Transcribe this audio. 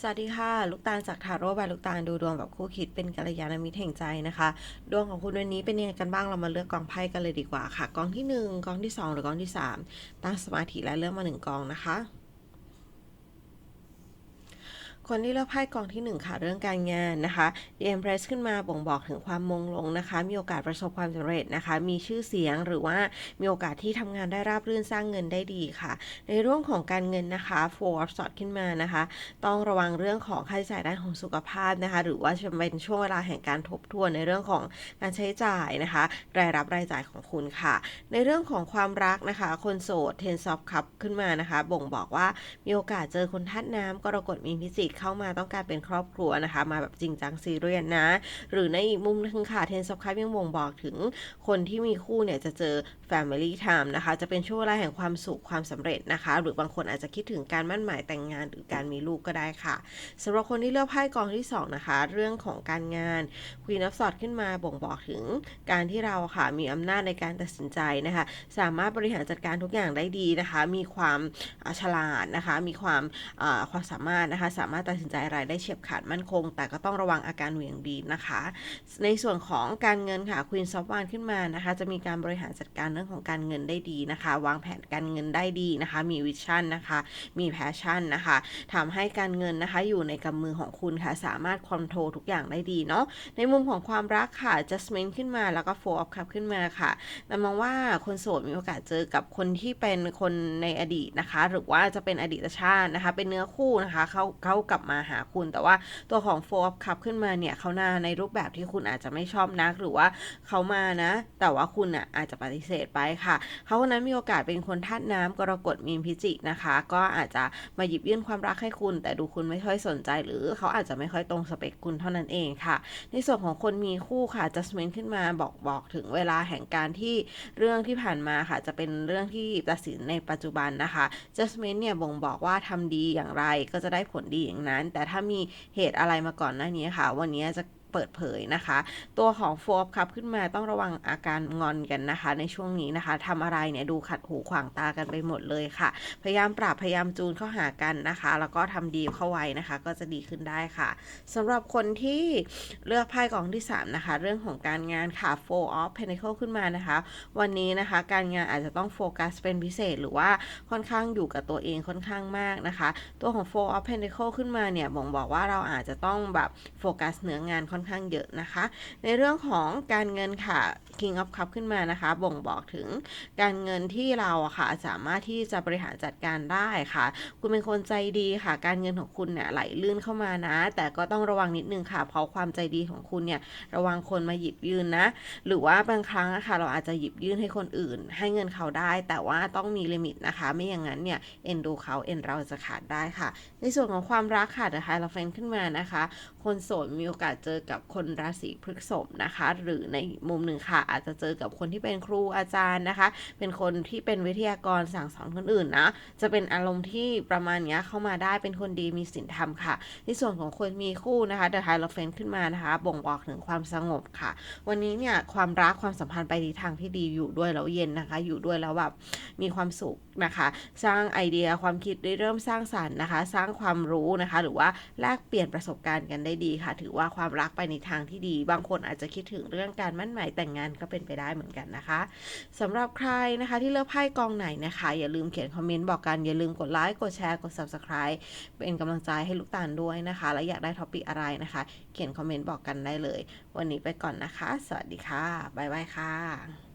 สวัสดีค่ะ ลูกตาลจากทาโร่บายลูกตาลดูดวงแบบคู่คิดเป็นกัลยาณมิตรแห่งใจนะคะ ดวงของคุณวันนี้เป็นยังไงกันบ้างเรามาเลือกกองไพ่กันเลยดีกว่าค่ะ กองที่ 1 กองที่ 2 หรือกองที่ 3 ตั้งสมาธิและเลือกมาหนึ่งกองนะคะ คนที่เลือกไพ่กองที่ 1 ค่ะเรื่องการงานนะคะ The Empress ขึ้นมาบ่งบอกถึงความมงลงนะคะ มีโอกาสประสบความสำเร็จนะคะ มีชื่อเสียงหรือว่ามีโอกาสที่ทำงานได้ราบรื่นสร้างเงินได้ดีค่ะ ในเรื่องของการเงินนะคะ Four of Swords ขึ้นมานะคะ ต้องระวังเรื่องของค่าใช้จ่ายด้านของสุขภาพนะคะ หรือว่าจะเป็นช่วงเวลาแห่งการทบทวนในเรื่องของการใช้จ่ายนะคะ รายรับรายจ่ายของคุณค่ะ ในเรื่องของความรักนะคะ คนโสด Ten of Cup ขึ้นมานะคะ บ่งบอกว่ามีโอกาสเจอคนธาตุน้ำกรกฎมีพิจิกเข้ามาต้องการเป็นครอบครัวนะคะ มาแบบจริงจังซีเรียสนะ หรือในอีกมุมหนึงค่ะ Ten of Cup ยังบ่งบอกถึงคนที่มีคู่เนี่ยจะเจอ Family Time นะคะ จะเป็นช่วงเวลาแห่งความสุขความสำเร็จนะคะ หรือบางคนอาจจะคิดถึงการมั่นหมายแต่งงานหรือการมีลูกก็ได้ค่ะสำหรับคนที่เลือกไพ่กองที่สองนะคะ เรื่องของการงาน Queen of Swords ขึ้นมาบ่งบอกถึงการที่เราค่ะมีอำนาจในการตัดสินใจนะคะ สามารถบริหารจัดการทุกอย่างได้ดีนะคะ มีความฉลาดนะคะ มีความความสามารถนะคะ สามารถตัดสินใจอะไรได้เฉียบขาดมั่นคง แต่ก็ต้องระวังอาการเหวี่ยงบีนะคะ ในส่วนของการเงินค่ะ Queen of Wands ขึ้นมานะคะ จะมีการบริหารจัดการเรื่องของการเงินได้ดีนะคะ วางแผนการเงินได้ดีนะคะ มีวิชั่นนะคะ มีแพชชั่นนะคะทำให้การเงินนะคะอยู่ในกำมือของคุณค่ะ สามารถคอนโทรทุกอย่างได้ดีเนาะในมุมของความรักค่ะ Jasmine ขึ้นมาแล้วก็ Four of Cups ขึ้นมาค่ะแต่มองว่าคนโสดมีโอกาสเจอกับคนที่เป็นคนในอดีตนะคะ หรือว่าจะเป็นอดีตชาตินะคะ เป็นเนื้อคู่นะคะ เขาเขากัลับมาหาคุณ แต่ว่าตัวของ Four of Cups ขึ้นมาเนี่ยเขานาในรูปแบบที่คุณอาจจะไม่ชอบนักหรือว่าเขามานะ แต่ว่าคุณอะอาจจะปฏิเสธไปค่ะ เขาคนนั้นมีโอกาสเป็นคนธาตุน้ำกรกฎมีนพิจิกนะคะ ก็อาจจะมาหยิบยื่นความรักให้คุณ แต่ดูคุณไม่ค่อยสนใจ หรือเขาอาจจะไม่ค่อยตรงสเปคคุณเท่านั้นเองค่ะ ในส่วนของคนมีคู่ค่ะ Jasmine ขึ้นมาบอกบอกถึงเวลาแห่งการที่เรื่องที่ผ่านมาค่ะ จะเป็นเรื่องที่ตัดสินในปัจจุบันนะคะ Jasmine เนี่ยบ่งบอกว่าทำดีอย่างไรก็จะได้ผลดีอย่างนั้น แต่ถ้ามีเหตุอะไรมาก่อนหน้านี้ค่ะ วันนี้จะ เปิดเผยนะคะ ตัวของโฟบครับขึ้นมาต้องระวังอาการงอนกันนะคะ ในช่วงนี้นะคะทำอะไรเนี่ยดูขัดหูขวางตากันไปหมดเลยค่ะ พยายามปรับพยายามจูนเข้าหากันนะคะ แล้วก็ทำดีเข้าไว้นะคะ ก็จะดีขึ้นได้ค่ะสำหรับคนที่เลือกไพ่กองที่ 3 นะคะ เรื่องของการงานค่ะ Four of Pentacle ขึ้นมานะคะ วันนี้นะคะ การงานอาจจะต้องโฟกัสเป็นพิเศษหรือว่าค่อนข้างอยู่กับตัวเองค่อนข้างมากนะคะ ตัวของ Four of Pentacle ขึ้นมาเนี่ยบ่งบอกว่าเราอาจจะต้องแบบโฟกัสเนื้องานค่อนข้างเยอะนะคะ ในเรื่องของการเงินค่ะ King of Cup ขึ้นมานะคะ บ่งบอกถึงการเงินที่เราอะค่ะสามารถที่จะบริหารจัดการได้ค่ะ คุณเป็นคนใจดีค่ะ การเงินของคุณเนี่ยไหลลื่นเข้ามานะ แต่ก็ต้องระวังนิดนึงค่ะ เพราะความใจดีของคุณเนี่ยระวังคนมาหยิบยื่นนะ หรือว่าบางครั้งอะค่ะเราอาจจะหยิบยื่นให้คนอื่น ให้เงินเขาได้ แต่ว่าต้องมีลิมิตนะคะ ไม่อย่างนั้นเนี่ยเอ็นดูเขาเอ็นเราจะขาดได้ค่ะ ในส่วนของความรักค่ะเดอะไฮลาเฟนขึ้นมานะคะ คนโสดมีโอกาสเจอกับับคนราศีพฤษภนะคะ หรือในมุมหนึ่งค่ะ อาจจะเจอกับคนที่เป็นครูอาจารย์นะคะ เป็นคนที่เป็นวิทยากรสั่งสอนคนอื่นนะ จะเป็นอารมณ์ที่ประมาณเนี้ยเข้ามาได้เป็นคนดีมีศีลธรรมค่ะ ในส่วนของคนมีคู่นะคะเดอะไฮลเฟนขึ้นมานะคะ บ่งบอกถึงความสงบค่ะ วันนี้เนี่ยความรักความสัมพันธ์ไปในทางที่ดีอยู่ด้วยแล้วเย็นนะคะ อยู่ด้วยแล้วแบบมีความสุขนะคะ สร้างไอเดียความคิดได้เริ่มสร้างสรรค์นะคะ สร้างความรู้นะคะ หรือว่าแลกเปลี่ยนประสบการณ์กันได้ดีค่ะ ถือว่าความรักไปในทางที่ดี บางคนอาจจะคิดถึงเรื่องการมั่นหมายแต่งงานก็เป็นไปได้เหมือนกันนะคะสำหรับใครนะคะที่เลือกไพ่กองไหนนะคะ อย่าลืมเขียนคอมเมนต์บอกกัน อย่าลืมกดไลค์กดแชร์กด subscribe เป็นกำลังใจให้ลูกตาลด้วยนะคะ และอยากได้ท็อปิกอะไรนะคะ เขียนคอมเมนต์บอกกันได้เลย วันนี้ไปก่อนนะคะ สวัสดีค่ะบ๊ายบายค่ะ